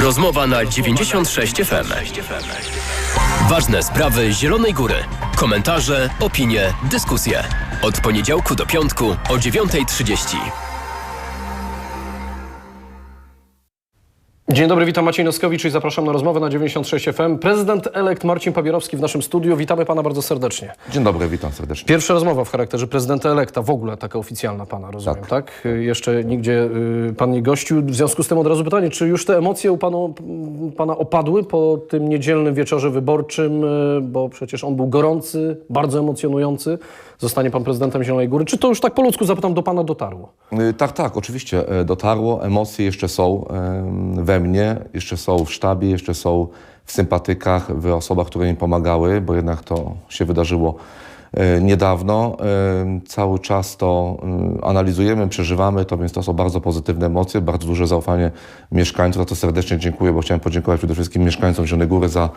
Rozmowa na 96 FM. Ważne sprawy Zielonej Góry. Komentarze, opinie, dyskusje. Od poniedziałku do piątku o 9.30. Dzień dobry, witam Maciej Noskowicz i zapraszam na rozmowę na 96 FM. Prezydent elekt Marcin Papierowski w naszym studiu. Witamy pana bardzo serdecznie. Dzień dobry, witam serdecznie. Pierwsza rozmowa w charakterze prezydenta elekta, w ogóle taka oficjalna pana, rozumiem, tak? Y, Jeszcze nigdzie y, pan nie gościł. W związku z tym od razu pytanie, czy już te emocje u panu, pana opadły po tym niedzielnym wieczorze wyborczym, y, bo przecież on był gorący, bardzo emocjonujący. Zostanie pan prezydentem Zielonej Góry. Czy to już tak po ludzku zapytam, do pana dotarło? Y, Tak, tak, oczywiście e, dotarło. Emocje jeszcze są we mnie, jeszcze są w sztabie, jeszcze są w sympatykach, w osobach, które mi pomagały, bo jednak to się wydarzyło e, niedawno. Cały czas to y, analizujemy, przeżywamy to, więc to są bardzo pozytywne emocje, bardzo duże zaufanie mieszkańców. Za to serdecznie dziękuję, bo chciałem podziękować przede wszystkim mieszkańcom Zielonej Góry za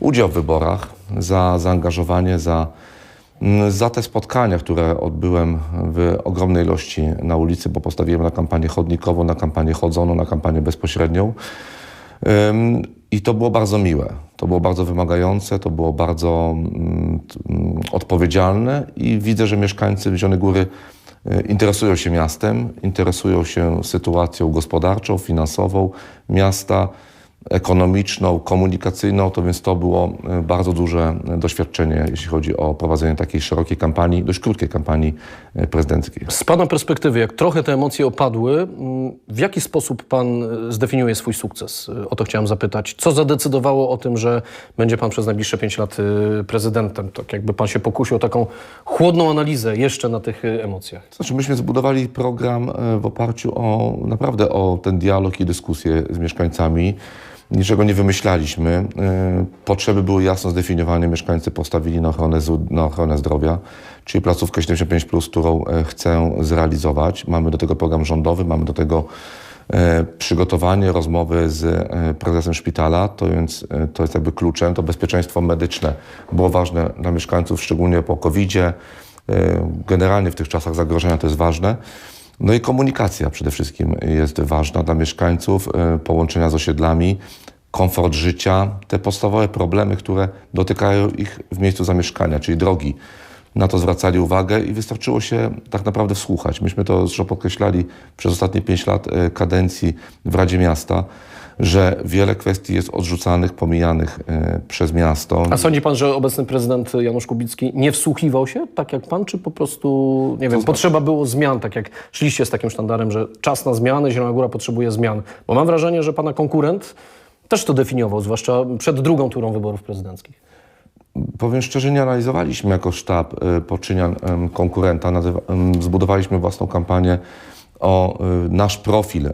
udział w wyborach, za zaangażowanie, za za te spotkania, które odbyłem w ogromnej ilości na ulicy, bo postawiłem na kampanię chodnikową, na kampanię chodzoną, na kampanię bezpośrednią. I to było bardzo miłe, to było bardzo wymagające, to było bardzo mm, mm, odpowiedzialne i widzę, że mieszkańcy Zielonej Góry y, interesują się miastem, interesują się sytuacją gospodarczą, finansową miasta, ekonomiczną, komunikacyjną, to więc to było e, bardzo duże e, doświadczenie, jeśli chodzi o prowadzenie takiej szerokiej kampanii, dość krótkiej kampanii e, prezydenckiej. Z Pana perspektywy, jak trochę te emocje opadły, w jaki sposób Pan zdefiniuje swój sukces? O to chciałem zapytać. Co zadecydowało o tym, że będzie Pan przez najbliższe pięć lat prezydentem? Tak jakby Pan się pokusił o taką chłodną analizę jeszcze na tych emocjach. Znaczy, myśmy zbudowali program w oparciu o naprawdę o ten dialog i dyskusję z mieszkańcami. Niczego nie wymyślaliśmy. E, Potrzeby były jasno zdefiniowane. Mieszkańcy postawili na ochronę, na ochronę zdrowia, czyli placówkę 75+, którą e, chcę zrealizować. Mamy do tego program rządowy, mamy do tego e, przygotowanie, rozmowy z prezesem szpitala, to więc to jest jakby kluczem, to bezpieczeństwo medyczne było ważne dla mieszkańców, szczególnie po COVID-zie. E, Generalnie w tych czasach zagrożenia to jest ważne. No i komunikacja przede wszystkim jest ważna dla mieszkańców, e, połączenia z osiedlami, komfort życia, te podstawowe problemy, które dotykają ich w miejscu zamieszkania, czyli drogi. Na to zwracali uwagę i wystarczyło się tak naprawdę wsłuchać. Myśmy to zresztą podkreślali przez ostatnie pięć lat e, kadencji w Radzie Miasta, że wiele kwestii jest odrzucanych, pomijanych e, przez miasto. A sądzi Pan, że obecny prezydent Janusz Kubicki nie wsłuchiwał się tak jak Pan, czy po prostu, nie wiem, potrzeba było zmian, tak jak szliście z takim sztandarem, że czas na zmiany, Zielona Góra potrzebuje zmian? Bo mam wrażenie, że Pana konkurent też to definiował, zwłaszcza przed drugą turą wyborów prezydenckich. Powiem szczerze, nie analizowaliśmy jako sztab y, poczynian konkurenta. Zbudowaliśmy własną kampanię o y, nasz profil e,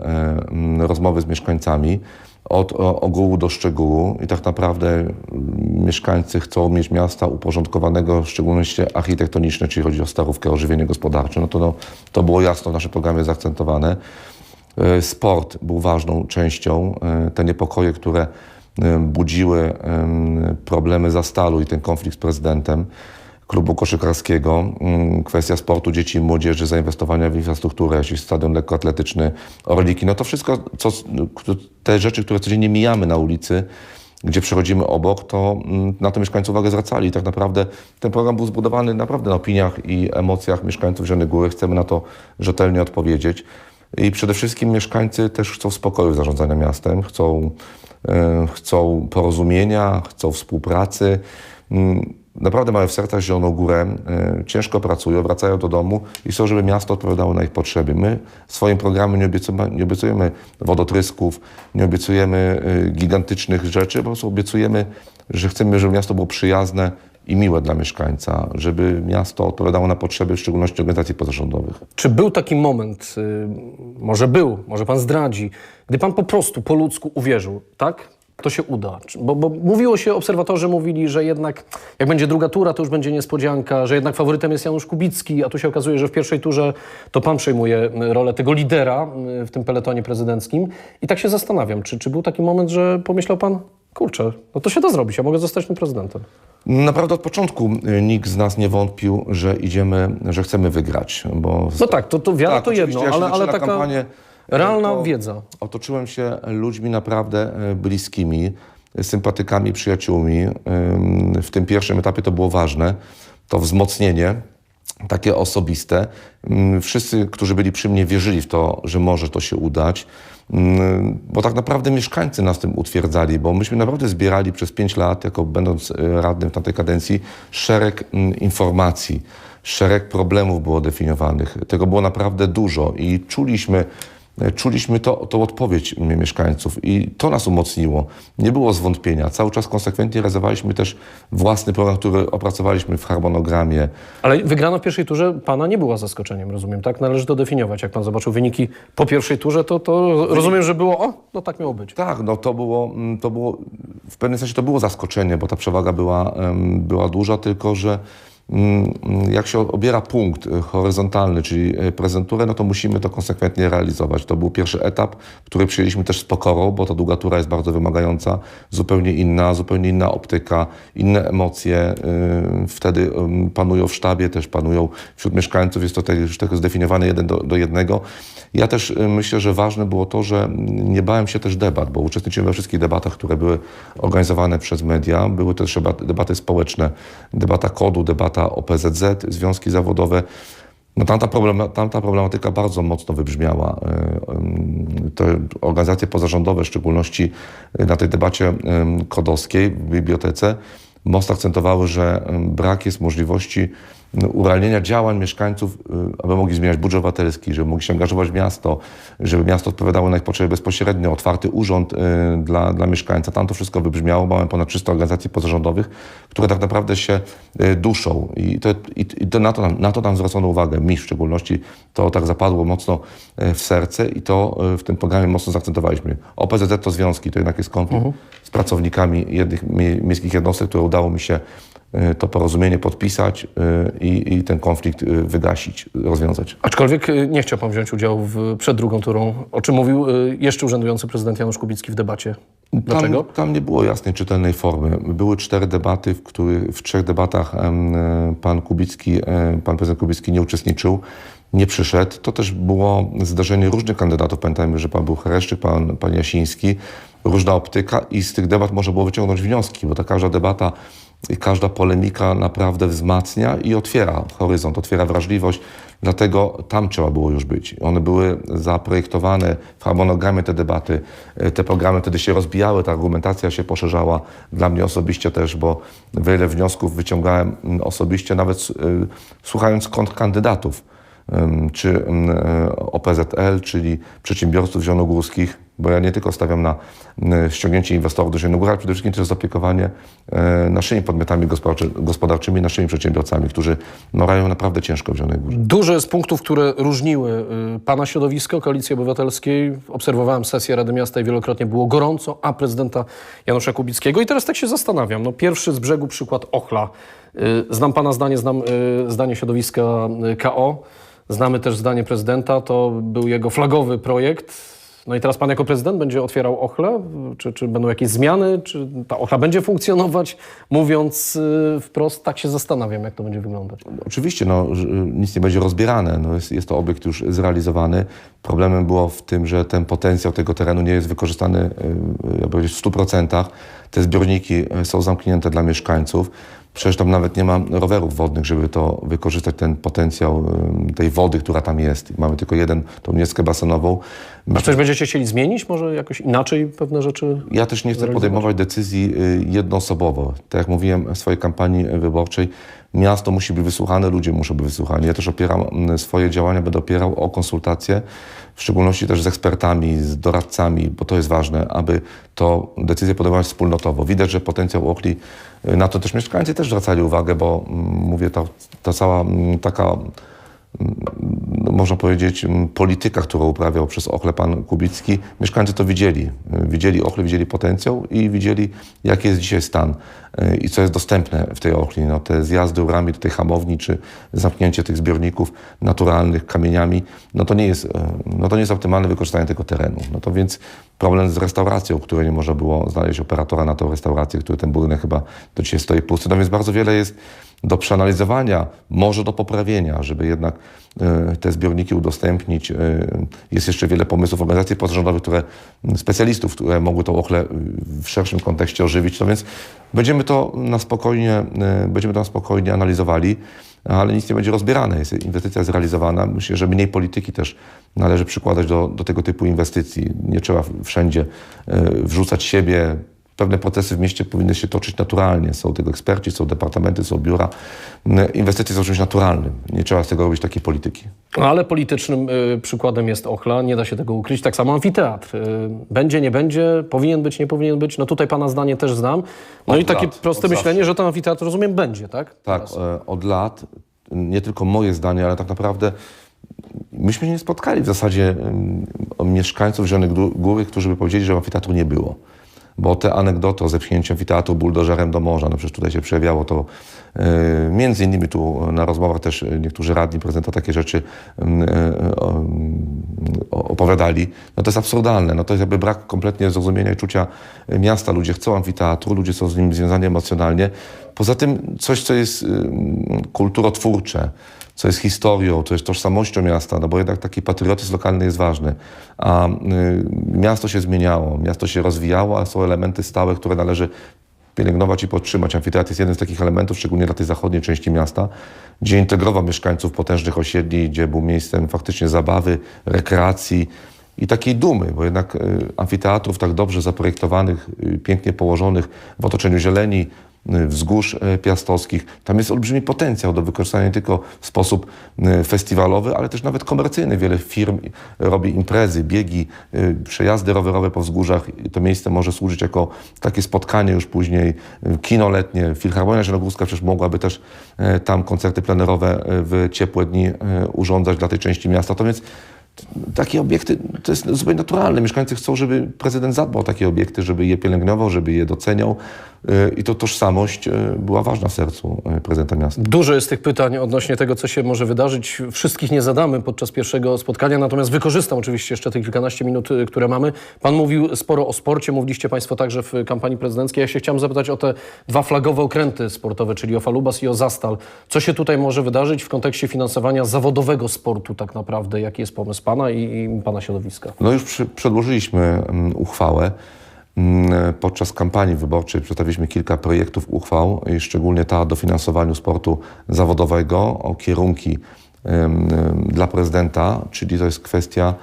m, rozmowy z mieszkańcami od o, ogółu do szczegółu i tak naprawdę mm, mieszkańcy chcą mieć miasta uporządkowanego, w szczególności architektoniczne, czyli chodzi o starówkę, ożywienie gospodarcze. No to, no, to było jasno w naszym programie zaakcentowane. Sport był ważną częścią. Te niepokoje, które budziły em, problemy Zastalu i ten konflikt z prezydentem klubu koszykarskiego, mm, kwestia sportu dzieci i młodzieży, zainwestowania w infrastrukturę, jakiś stadion lekkoatletyczny, Orliki, no to wszystko, co, te rzeczy, które codziennie mijamy na ulicy, gdzie przechodzimy obok, to mm, na to mieszkańcy uwagę zwracali. I tak naprawdę ten program był zbudowany naprawdę na opiniach i emocjach mieszkańców Zielonej Góry. Chcemy na to rzetelnie odpowiedzieć. I przede wszystkim mieszkańcy też chcą spokoju w zarządzaniu miastem, chcą, e, chcą porozumienia, chcą współpracy. Mm, Naprawdę mają w sercach Zieloną Górę, e, ciężko pracują, wracają do domu i chcą, żeby miasto odpowiadało na ich potrzeby. My w swoim programie nie obiecujemy, nie obiecujemy wodotrysków, nie obiecujemy e, gigantycznych rzeczy, po prostu obiecujemy, że chcemy, żeby miasto było przyjazne i miłe dla mieszkańca, żeby miasto odpowiadało na potrzeby, w szczególności organizacji pozarządowych. Czy był taki moment, y, może był, może pan zdradzi, gdy pan po prostu po ludzku uwierzył, tak? To się uda. Bo, bo mówiło się, obserwatorzy mówili, że jednak jak będzie druga tura, to już będzie niespodzianka, że jednak faworytem jest Janusz Kubicki, a tu się okazuje, że w pierwszej turze to pan przejmuje y, rolę tego lidera y, w tym peletonie prezydenckim. I tak się zastanawiam, czy, czy był taki moment, że pomyślał pan, kurczę, no to się da zrobić, ja mogę zostać tym prezydentem. Naprawdę od początku y, nikt z nas nie wątpił, że idziemy, że chcemy wygrać, bo No tak, to, to wiara to oczywiście, jedno, ale, ale taka... kampanię Realna Tylko wiedza. Otoczyłem się ludźmi naprawdę e, bliskimi, sympatykami, przyjaciółmi. W tym pierwszym etapie to było ważne, to wzmocnienie takie osobiste. Wszyscy, którzy byli przy mnie, wierzyli w to, że może to się udać. Bo tak naprawdę mieszkańcy nas tym utwierdzali, bo myśmy naprawdę zbierali przez pięć lat, jako będąc e, radnym w tamtej kadencji, szereg informacji, szereg problemów było definiowanych. Tego było naprawdę dużo i czuliśmy, e, czuliśmy to, tą odpowiedź mieszkańców i to nas umocniło. Nie było zwątpienia. Cały czas konsekwentnie realizowaliśmy też własny program, który opracowaliśmy w harmonogramie. Ale wygrana w pierwszej turze pana nie była zaskoczeniem, rozumiem, tak? Należy to definiować. Jak pan zobaczył wyniki po pierwszej turze, to, to rozumiem, że było, o, no tak miało być. Tak, no to było, mm, to było, w pewnym sensie to było zaskoczenie, bo ta przewaga była, była duża, tylko że jak się obiera punkt e, horyzontalny, czyli e, prezenturę, no to musimy to konsekwentnie realizować. To był pierwszy etap, który przyjęliśmy też z pokorą, bo ta długa tura jest bardzo wymagająca, zupełnie inna, zupełnie inna optyka, inne emocje. y, Wtedy panują w sztabie, też panują wśród mieszkańców, jest to już tak zdefiniowane jeden do, do jednego. Ja też myślę, że ważne było to, że nie bałem się też debat, bo uczestniczyłem we wszystkich debatach, które były organizowane przez media. Były też debaty społeczne, debata kodu, debata o PZZ, związki zawodowe. No tamta, problema, tamta problematyka bardzo mocno wybrzmiała. Y, Te organizacje pozarządowe, w szczególności na tej debacie kodowskiej w bibliotece, mocno akcentowały, że brak jest możliwości urealnienia działań mieszkańców, y, aby mogli zmieniać budżet obywatelski, żeby mogli się angażować w miasto, żeby miasto odpowiadało na ich potrzeby bezpośrednio, otwarty urząd y, dla, dla mieszkańca. Tam to wszystko wybrzmiało. Mamy ponad 300 organizacji pozarządowych, które tak naprawdę się y, duszą. I, to, i, to na, to na to nam zwrócono uwagę, mi w szczególności. To tak zapadło mocno w serce i to w tym programie mocno zaakcentowaliśmy. OPZZ to związki, to jednak jest konflikt z pracownikami jednych mie- miejskich jednostek, które udało mi się to porozumienie podpisać y, i, i ten konflikt y, wygasić, rozwiązać. Aczkolwiek y, nie chciał pan wziąć udziału w, przed drugą turą, o czym mówił y, jeszcze urzędujący prezydent Janusz Kubicki w debacie. Dlaczego? Tam, tam nie było jasnej, czytelnej formy. Były cztery debaty, w, których, w trzech debatach e, pan Kubicki, e, pan prezydent Kubicki nie uczestniczył, nie przyszedł. To też było zdarzenie różnych kandydatów. Pamiętajmy, że pan był Hereszczyk, pan, pan Jasiński, różna optyka i z tych debat można było wyciągnąć wnioski, bo ta każda debata i każda polemika naprawdę wzmacnia i otwiera horyzont, otwiera wrażliwość. Dlatego tam trzeba było już być. One były zaprojektowane w harmonogramie te debaty. E, Te programy wtedy się rozbijały, ta argumentacja się poszerzała. Dla mnie osobiście też, bo wiele wniosków wyciągałem mm, osobiście, nawet y, słuchając kontrkandydatów czy ym, e, OPZL, czyli przedsiębiorców zielonogórskich, bo ja nie tylko stawiam na y, ściągnięcie inwestorów do Zielonogóry, ale przede wszystkim też zaopiekowanie e, naszymi podmiotami gospodarczy, gospodarczymi, naszymi przedsiębiorcami, którzy no, mają naprawdę ciężko w Zielonej Górze. Dużo z punktów, które różniły y, pana środowisko Koalicji Obywatelskiej. Obserwowałem sesję Rady Miasta i wielokrotnie było gorąco, a prezydenta Janusza Kubickiego. I teraz tak się zastanawiam. No, pierwszy z brzegu przykład Ochla. Znam pana zdanie, znam zdanie środowiska KO. Znamy też zdanie prezydenta. To był jego flagowy projekt. No i teraz pan jako prezydent będzie otwierał Ochlę? Czy, czy będą jakieś zmiany? Czy ta Ochla będzie funkcjonować? Mówiąc y, wprost, tak się zastanawiam, jak to będzie wyglądać. Oczywiście no, że nic nie będzie rozbierane. No, jest, jest to obiekt już zrealizowany. Problemem było w tym, że ten potencjał tego terenu nie jest wykorzystany y, powiedzieć, w 100%. Te zbiorniki y, są zamknięte dla mieszkańców. Przecież tam nawet nie ma rowerów wodnych, żeby to wykorzystać, ten potencjał tej wody, która tam jest. Mamy tylko jeden, tą mieskę basenową. A coś będziecie chcieli zmienić? Może jakoś inaczej pewne rzeczy? Ja też nie chcę podejmować decyzji y, jednoosobowo. Tak jak mówiłem w swojej kampanii wyborczej, miasto musi być wysłuchane, ludzie muszą być wysłuchani. Ja też opieram swoje działania, będę opierał o konsultacje, w szczególności też z ekspertami, z doradcami, bo to jest ważne, aby to decyzje podejmować wspólnotowo. Widać, że potencjał Ochli, y, na to też mieszkańcy też zwracali uwagę, bo mówię, ta, ta cała taka można powiedzieć, polityka, którą uprawiał przez Ochle pan Kubicki, mieszkańcy to widzieli. Widzieli Ochle, widzieli potencjał i widzieli, jaki jest dzisiaj stan y, i co jest dostępne w tej Ochli. No, te zjazdy urami do tej hamowni, czy zamknięcie tych zbiorników naturalnych kamieniami, no to nie jest, y, no to nie jest optymalne wykorzystanie tego terenu. No to więc problem z restauracją, której nie można było znaleźć operatora na tą restaurację, który ten budynek chyba do dzisiaj stoi pusty. No więc bardzo wiele jest do przeanalizowania, może do poprawienia, żeby jednak e, te zbiorniki udostępnić. E, Jest jeszcze wiele pomysłów organizacji pozarządowych, które, specjalistów, które mogły to ochle w szerszym kontekście ożywić. No więc będziemy to na spokojnie, e, będziemy to na spokojnie analizowali, ale nic nie będzie rozbierane. Jest inwestycja zrealizowana. Myślę, że mniej polityki też należy przykładać do, do tego typu inwestycji. Nie trzeba wszędzie wrzucać siebie, pewne procesy w mieście powinny się toczyć naturalnie. Są tego eksperci, są departamenty, są biura. Mm, Inwestycje są czymś naturalnym. Nie trzeba z tego robić takiej polityki. No, ale politycznym y, przykładem jest Ochla, nie da się tego ukryć. Tak samo amfiteatr. Y, będzie, nie będzie, powinien być, nie powinien być. No tutaj pana zdanie też znam. No Od i takie lat, proste myślenie, zawsze. że ten amfiteatr, rozumiem, będzie, tak? Tak, e, od lat, nie tylko moje zdanie, ale tak naprawdę myśmy się nie spotkali w zasadzie mieszkańców Zielonej Gó- Góry, którzy by powiedzieli, że amfiteatru nie było. Bo te anegdoty o zepchnięciu amfiteatru buldożerem do morza, no przecież tutaj się przejawiało to, e, między innymi tu na rozmowach też niektórzy radni prezydenta takie rzeczy o- o- opowiadali. No to jest absurdalne, no to jest jakby brak kompletnie zrozumienia i czucia miasta. Ludzie chcą amfiteatru, ludzie są z nim związani emocjonalnie. Poza tym coś, co jest kulturotwórcze, co jest historią, co jest tożsamością miasta, no bo jednak taki patriotyzm lokalny jest ważny. A y, miasto się zmieniało, miasto się rozwijało, a są elementy stałe, które należy pielęgnować i podtrzymać. Amfiteatr jest jeden z takich elementów, szczególnie dla tej zachodniej części miasta, gdzie integrował mieszkańców potężnych osiedli, gdzie był miejscem faktycznie zabawy, rekreacji i takiej dumy, bo jednak y, amfiteatrów tak dobrze zaprojektowanych, y, pięknie położonych w otoczeniu zieleni, wzgórz y, piastowskich, tam jest olbrzymi potencjał do wykorzystania nie tylko w sposób y, festiwalowy, ale też nawet komercyjny. Wiele firm y, robi imprezy, biegi, y, przejazdy rowerowe po wzgórzach. To miejsce może służyć jako takie spotkanie już później, y, kino letnie. Filharmonia Zielonogórska przecież mogłaby też y, tam koncerty plenerowe y, w ciepłe dni y, urządzać dla tej części miasta. To więc takie obiekty, to jest zupełnie naturalne. Mieszkańcy chcą, żeby prezydent zadbał o takie obiekty, żeby je pielęgnował, żeby je doceniał y, i to tożsamość y, była ważna w sercu y, prezydenta miasta. Dużo jest tych pytań odnośnie tego, co się może wydarzyć. Wszystkich nie zadamy podczas pierwszego spotkania, natomiast wykorzystam oczywiście jeszcze te kilkanaście minut, które mamy. Pan mówił sporo o sporcie, mówiliście Państwo także w kampanii prezydenckiej. Ja się chciałem zapytać o te dwa flagowe okręty sportowe, czyli o Falubas i o Zastal. Co się tutaj może wydarzyć w kontekście finansowania zawodowego sportu tak naprawdę? Jaki jest pomysł Pana i, i Pana środowiska? No już przy, przedłożyliśmy mm, uchwałę. Mm, Podczas kampanii wyborczej przedstawiliśmy kilka projektów uchwał, i szczególnie ta o dofinansowaniu sportu zawodowego, o kierunki dla prezydenta, czyli to jest kwestia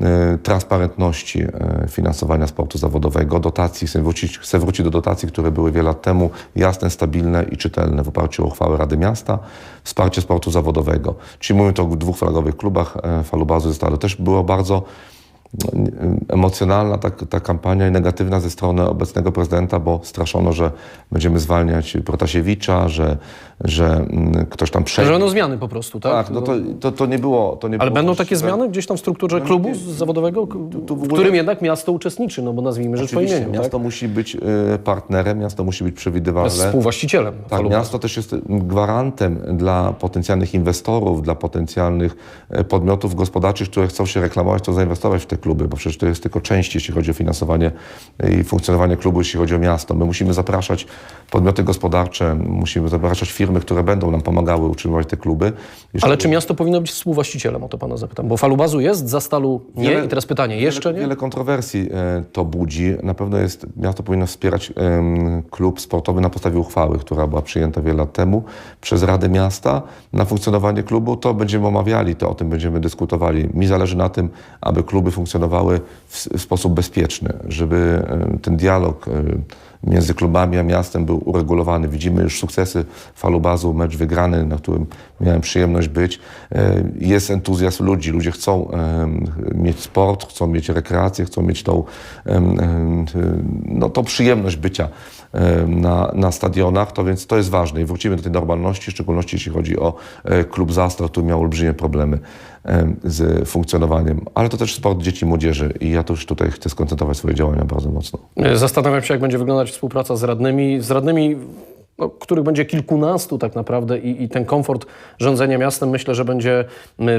e, transparentności e, finansowania sportu zawodowego, dotacji, chcę wrócić, chcę wrócić do dotacji, które były wiele lat temu, jasne, stabilne i czytelne w oparciu o uchwałę Rady Miasta, wsparcie sportu zawodowego. Czyli mówimy tu o dwóch flagowych klubach, e, Falubazu zostało. To też było bardzo emocjonalna ta, ta kampania i negatywna ze strony obecnego prezydenta, bo straszono, że będziemy zwalniać Protasiewicza, że, że mm, ktoś tam przejdzie. Że będą zmiany po prostu, tak? Tak, no to, to, to nie było. To nie Ale było będą takie zmiany gdzieś tam w strukturze klubu zawodowego, k- tu w w ogóle- którym jednak miasto uczestniczy, no bo nazwijmy rzecz po imieniu, miasto tak? musi być e, partnerem, miasto musi być przewidywalne. Jest współwłaścicielem. Tak, miasto też jest gwarantem dla potencjalnych inwestorów, dla potencjalnych e, podmiotów gospodarczych, które chcą się reklamować, chcą zainwestować w te kluby, bo przecież to jest tylko część, jeśli chodzi o finansowanie i funkcjonowanie klubu, jeśli chodzi o miasto. My musimy zapraszać podmioty gospodarcze, musimy zapraszać firmy, które będą nam pomagały utrzymywać te kluby. Jeszcze Ale czy miasto powinno być współwłaścicielem? O to pana zapytam. Bo Falubazu jest, Zastalu nie. Wiele- I teraz pytanie, jeszcze wiele, nie? Wiele kontrowersji e, to budzi. Na pewno jest, miasto powinno wspierać klub sportowy na podstawie uchwały, która była przyjęta wiele lat temu przez Radę Miasta na funkcjonowanie klubu. To będziemy omawiali, to o tym będziemy dyskutowali. Mi zależy na tym, aby kluby funkcjonowały w sposób bezpieczny, żeby e, ten dialog e, między klubami a miastem był uregulowany. Widzimy już sukcesy Falubazu, mecz wygrany, na którym miałem przyjemność być. E, Jest entuzjazm ludzi, ludzie chcą mieć sport, chcą mieć rekreację, chcą mieć tą, no, tą przyjemność bycia na, na stadionach, to więc to jest ważne i wrócimy do tej normalności, w szczególności jeśli chodzi o e, klub Zastor, który miał olbrzymie problemy em, z funkcjonowaniem, ale to też sport dzieci i młodzieży i ja też tutaj chcę skoncentrować swoje działania bardzo mocno. Zastanawiam się, jak będzie wyglądać współpraca z radnymi. Z radnymi no, których będzie kilkunastu tak naprawdę i, i ten komfort rządzenia miastem myślę, że będzie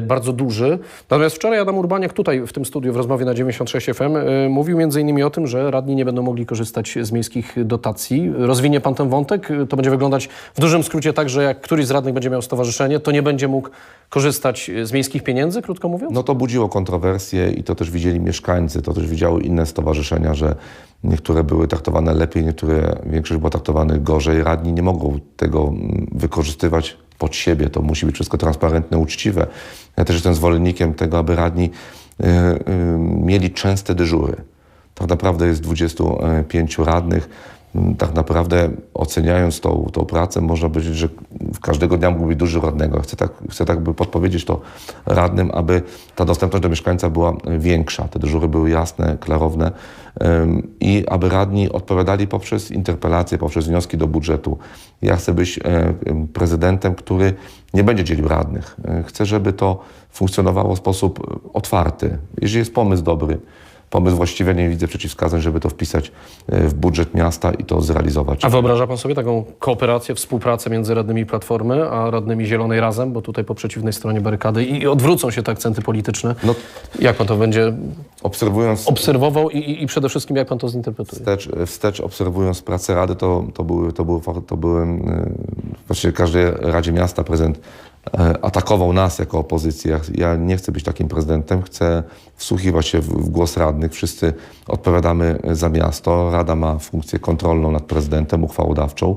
bardzo duży. Natomiast wczoraj Adam Urbaniak tutaj w tym studiu w rozmowie na 96 FM y, mówił między innymi o tym, że radni nie będą mogli korzystać z miejskich dotacji. Rozwinie pan ten wątek? To będzie wyglądać w dużym skrócie tak, że jak któryś z radnych będzie miał stowarzyszenie, to nie będzie mógł korzystać z miejskich pieniędzy, krótko mówiąc? No to budziło kontrowersje i to też widzieli mieszkańcy, to też widziały inne stowarzyszenia, że niektóre były traktowane lepiej, niektóre, większość była traktowana gorzej. Radni nie mogą tego mm, wykorzystywać pod siebie, to musi być wszystko transparentne, uczciwe. Ja też jestem zwolennikiem tego, aby radni y, y, mieli częste dyżury. Tak naprawdę jest 25 radnych. Tak naprawdę oceniając tą, tą pracę, można powiedzieć, że każdego dnia mógł być duży radnego. Chcę tak, chcę tak by podpowiedzieć to radnym, aby ta dostępność do mieszkańca była większa, te dyżury były jasne, klarowne i aby radni odpowiadali poprzez interpelacje, poprzez wnioski do budżetu. Ja chcę być e, em, prezydentem, który nie będzie dzielił radnych. E, Chcę, żeby to funkcjonowało w sposób otwarty. Jeżeli jest pomysł dobry, pomysł właściwy, nie widzę przeciwwskazań, żeby to wpisać e, w budżet miasta i to zrealizować. A wyobraża pan sobie taką kooperację, współpracę między radnymi Platformy, a radnymi Zielonej Razem, bo tutaj po przeciwnej stronie barykady i odwrócą się te akcenty polityczne. No, Jak pan to będzie obserwując obserwował i, i, przede wszystkim jak pan to zinterpretuje? wstecz, wstecz obserwując pracę Rady, to, to były, to były, to były e, właściwie każdej Radzie Miasta prezydent e, atakował nas jako opozycję. Ja, nie chcę być takim prezydentem, chcę wsłuchiwać się w, głos radnych. Wszyscy odpowiadamy za miasto. Rada ma funkcję kontrolną nad prezydentem, uchwałodawczą.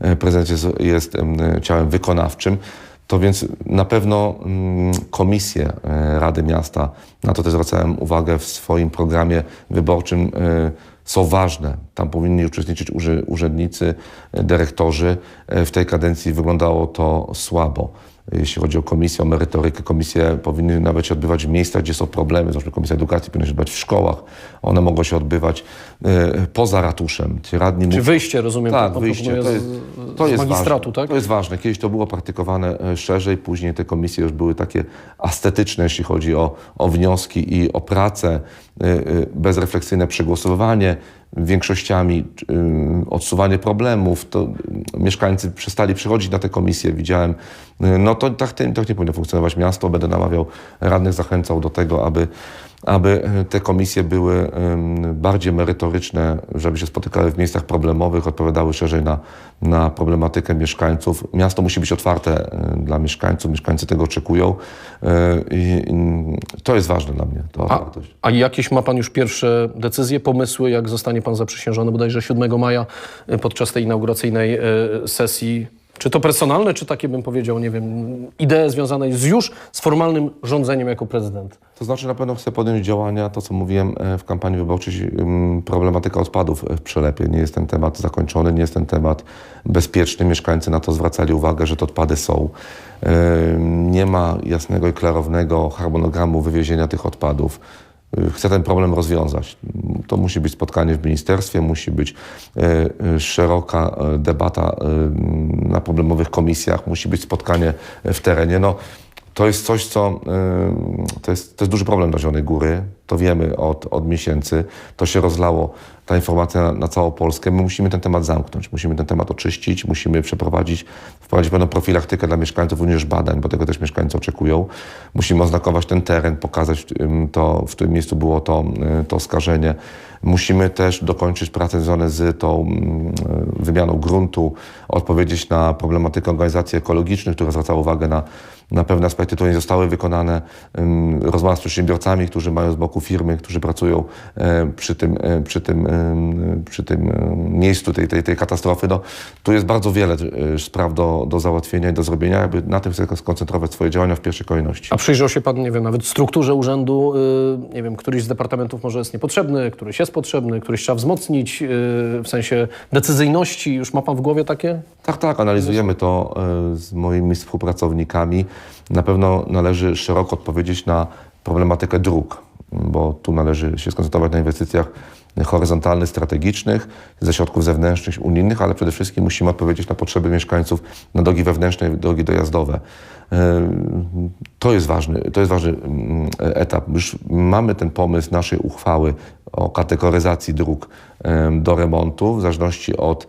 E, Prezydent jest, jest em, ciałem wykonawczym. To więc na pewno mm, komisje e, Rady Miasta, na to też zwracałem uwagę w swoim programie wyborczym, e, są ważne. Tam powinni uczestniczyć urzędnicy, e, dyrektorzy. E, W tej kadencji wyglądało to słabo. Jeśli chodzi o komisję, o merytorykę, komisje powinny nawet się odbywać w miejscach, gdzie są problemy. Zresztą komisja edukacji powinna się odbywać w szkołach. One mogą się odbywać e, poza ratuszem. Ci radni Czy mów- wyjście, rozumiem, tak, pan wyjście. To jest, to z jest magistratu, ważne. tak? To jest ważne. Kiedyś to było praktykowane e, szerzej, później te komisje już były takie ascetyczne, jeśli chodzi o, o wnioski i o pracę, e, bezrefleksyjne przegłosowywanie większościami, odsuwanie problemów. To mieszkańcy przestali przychodzić na te komisje, widziałem. E, No to tak, tak nie powinno funkcjonować miasto. Będę namawiał radnych, zachęcał do tego, aby aby e, te komisje były bardziej merytoryczne, żeby się spotykały w miejscach problemowych, odpowiadały szerzej na, na problematykę mieszkańców. Miasto musi być otwarte e, dla mieszkańców, mieszkańcy tego oczekują i, to jest ważne dla mnie, ta A, otwartość. a jakieś ma pan już pierwsze decyzje, pomysły, jak zostanie pan zaprzysiężony bodajże 7 maja y, podczas tej inauguracyjnej y, sesji? Czy to personalne, czy takie bym powiedział, nie wiem, idee związane z już z formalnym rządzeniem jako prezydent? To znaczy na pewno chcę podjąć działania, to co mówiłem e, w kampanii wyborczej, em, problematyka odpadów w Przelepie. Nie jest ten temat zakończony, nie jest ten temat bezpieczny. Mieszkańcy na to zwracali uwagę, że te odpady są. Em, Nie ma jasnego i klarownego harmonogramu wywiezienia tych odpadów. Y, Chcę ten problem rozwiązać. To musi być spotkanie w ministerstwie, musi być e, e, szeroka debata na problemowych komisjach, musi być spotkanie w terenie. No, to jest coś, co y, to jest, to jest duży problem dla Zielonej Góry. To wiemy od, od miesięcy. To się rozlało, ta informacja na, na całą Polskę. My musimy ten temat zamknąć, musimy ten temat oczyścić, musimy przeprowadzić, wprowadzić pewną profilaktykę dla mieszkańców, również badań, bo tego też mieszkańcy oczekują. Musimy oznakować ten teren, pokazać to, w którym miejscu było to, y, to skażenie. Musimy też dokończyć prace związane z tą mm, wymianą gruntu, odpowiedzieć na problematykę organizacji ekologicznych, które zwracały uwagę na, na pewne aspekty, które nie zostały wykonane. Rozmowa z przedsiębiorcami, którzy mają z boku firmy, którzy pracują e, przy tym, e, przy tym, przy tym em, miejscu tej, tej, tej katastrofy. No, tu jest bardzo wiele e, spraw do, do załatwienia i do zrobienia, jakby na tym chcę skoncentrować swoje działania w pierwszej kolejności. A przyjrzał się pan, nie wiem, nawet strukturze urzędu, y, nie wiem, któryś z departamentów może jest niepotrzebny, któryś jest potrzebny, któryś trzeba wzmocnić, y, w sensie decyzyjności. Już ma pan w głowie takie? Tak, tak, analizujemy to e, z moimi współpracownikami. Na pewno należy szeroko odpowiedzieć na problematykę dróg, bo tu należy się skoncentrować na inwestycjach horyzontalnych, strategicznych, ze środków zewnętrznych, unijnych, ale przede wszystkim musimy odpowiedzieć na potrzeby mieszkańców na drogi wewnętrzne, drogi dojazdowe. E, To jest ważny, to jest ważny mm, etap. Już mamy ten pomysł naszej uchwały o kategoryzacji dróg do remontu w zależności od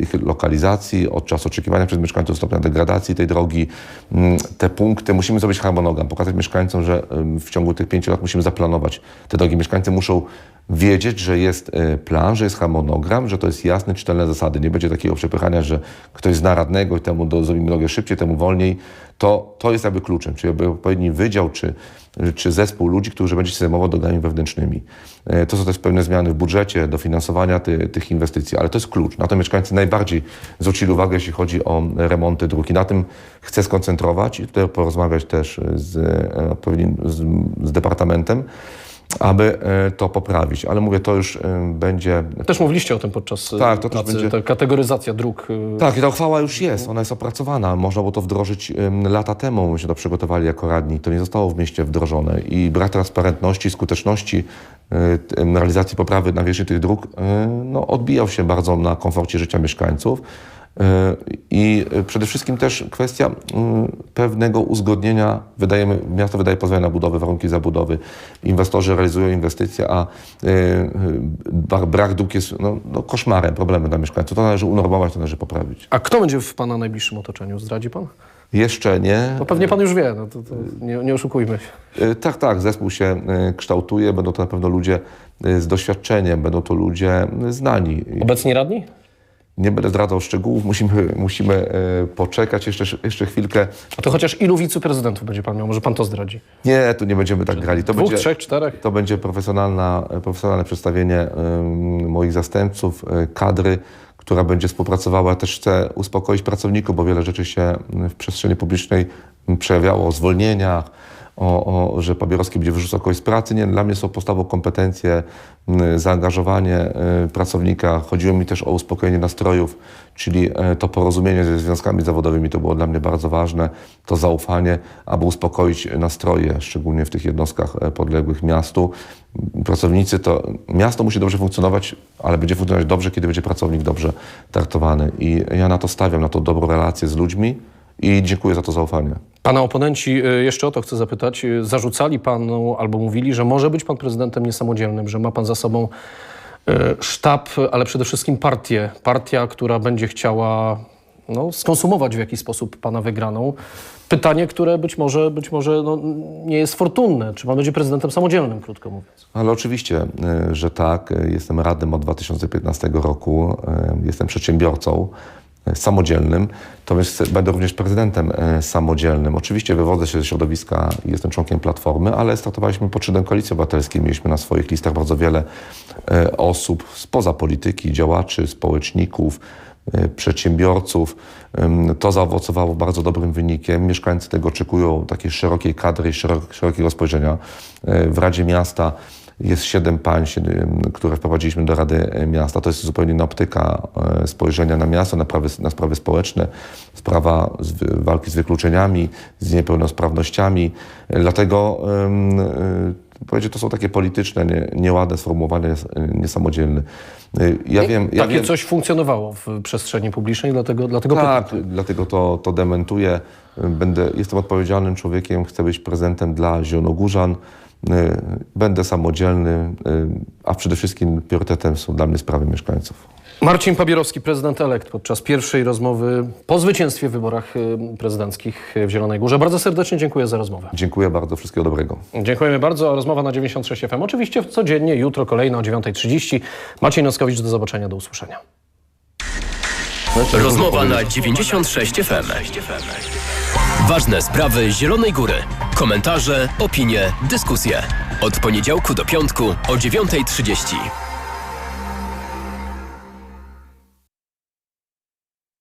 ich lokalizacji, od czasu oczekiwania przez mieszkańców stopnia degradacji tej drogi. Mm, Te punkty, musimy zrobić harmonogram, pokazać mieszkańcom, że ym, w ciągu tych pięciu lat musimy zaplanować te drogi. Mieszkańcy muszą wiedzieć, że jest e, plan, że jest harmonogram, że to jest jasne, czytelne zasady. Nie będzie takiego przepychania, że ktoś zna radnego i temu do, zrobimy drogę szybciej, temu wolniej. To, to jest jakby kluczem, czyli odpowiedni wydział czy, czy zespół ludzi, którzy będzie się zajmował drogami wewnętrznymi. E, To są też pewne zmiany w budżecie, dofinansowania ty, tych inwestycji, ale to jest klucz. Na to mieszkańcy najbardziej zwrócili uwagę, jeśli chodzi o remonty dróg. I na tym chcę skoncentrować i tutaj porozmawiać też z, e, z, z departamentem, aby e, to poprawić. Ale mówię, to już e, będzie Też mówiliście o tym podczas e, Tak, to pracy, będzie- ta kategoryzacja dróg. Tak, i ta uchwała już jest, ona jest opracowana. Można było to wdrożyć lata temu, myśmy to przygotowali jako radni. To nie zostało w mieście wdrożone. I brak transparentności, skuteczności realizacji poprawy nawierzchni tych dróg no, odbijał się bardzo na komforcie życia mieszkańców. Y, I y, przede wszystkim też kwestia y, pewnego uzgodnienia. Wydajemy, miasto wydaje pozwolenie na budowę, warunki zabudowy. Inwestorzy realizują inwestycje, a ba- brak dróg jest no, no, koszmarem, problemem dla mieszkańców. To należy unormować, to należy poprawić. A kto będzie w pana najbliższym otoczeniu? Zdradzi pan? Jeszcze nie. No pewnie pan już wie, no to, to nie, nie oszukujmy się. Tak, tak, zespół się kształtuje, będą to na pewno ludzie z doświadczeniem, będą to ludzie znani. Obecni radni? Nie będę zdradzał szczegółów, musimy, musimy y, poczekać jeszcze, jeszcze chwilkę. A to chociaż ilu wiceprezydentów będzie pan miał? Może pan to zdradzi? Nie, tu nie będziemy tak grali. To Dwóch, będzie, trzech, czterech? To będzie profesjonalna, profesjonalne przedstawienie moich zastępców, y, kadry, która będzie współpracowała. Też chcę uspokoić pracowników, bo wiele rzeczy się w przestrzeni publicznej przejawiało o zwolnieniach, o, o, że Pobierowski będzie wyrzucał kogoś z pracy. Nie, dla mnie są podstawą kompetencje, zaangażowanie y, pracownika. Chodziło mi też o uspokojenie nastrojów, czyli y, to porozumienie ze związkami zawodowymi. To było dla mnie bardzo ważne, to zaufanie, aby uspokoić nastroje, szczególnie w tych jednostkach e, podległych miastu. Pracownicy to, miasto musi dobrze funkcjonować, ale będzie funkcjonować dobrze, kiedy będzie pracownik dobrze traktowany. I ja na to stawiam, na tą dobrą relację z ludźmi i dziękuję za to zaufanie. Pana oponenci, y, jeszcze o to chcę zapytać, y, zarzucali panu albo mówili, że może być pan prezydentem niesamodzielnym, że ma pan za sobą y, sztab, ale przede wszystkim partię. Partia, która będzie chciała no, skonsumować w jakiś sposób pana wygraną. Pytanie, które być może, być może no, nie jest fortunne. Czy pan będzie prezydentem samodzielnym, krótko mówiąc? Ale oczywiście, że tak. Jestem radnym od 2015 roku, jestem przedsiębiorcą samodzielnym, natomiast będę również prezydentem y, samodzielnym. Oczywiście wywodzę się ze środowiska i jestem członkiem Platformy, ale startowaliśmy pod szyldem Koalicji Obywatelskiej. Mieliśmy na swoich listach bardzo wiele y, osób spoza polityki, działaczy, społeczników, y, przedsiębiorców. To zaowocowało bardzo dobrym wynikiem. Mieszkańcy tego oczekują takiej szerokiej kadry i szerok- szerokiego spojrzenia. W Radzie Miasta jest siedem państw, siedem, które wprowadziliśmy do Rady e, Miasta. To jest zupełnie inna optyka e, spojrzenia na miasto, na, sprawy, na sprawy społeczne, sprawa z, walki z wykluczeniami, z niepełnosprawnościami. E, Dlatego um, powiedzieć, to są takie polityczne, nie, nieładne sformułowania, e, niesamodzielne. E, Ja wiem, ja Takie wiem, coś funkcjonowało w przestrzeni publicznej, dlatego, dlatego tak, pytam. dlatego to, to dementuję. Będę, jestem odpowiedzialnym człowiekiem, chcę być prezentem dla Zielonogórzan. Y, Będę samodzielny, y, a przede wszystkim priorytetem są dla mnie sprawy mieszkańców. Marcin Pabierowski, prezydent elekt, podczas pierwszej rozmowy po zwycięstwie w wyborach y, prezydenckich w Zielonej Górze. Bardzo serdecznie dziękuję za rozmowę. Dziękuję bardzo, wszystkiego dobrego. Dziękujemy bardzo. Rozmowa na 96 FM. Oczywiście codziennie, jutro kolejna o 9.30. Maciej Noskowicz, do zobaczenia, do usłyszenia. Rozmowa na 96 FM. Ważne sprawy Zielonej Góry. Komentarze, opinie, dyskusje. Od poniedziałku do piątku o 9.30.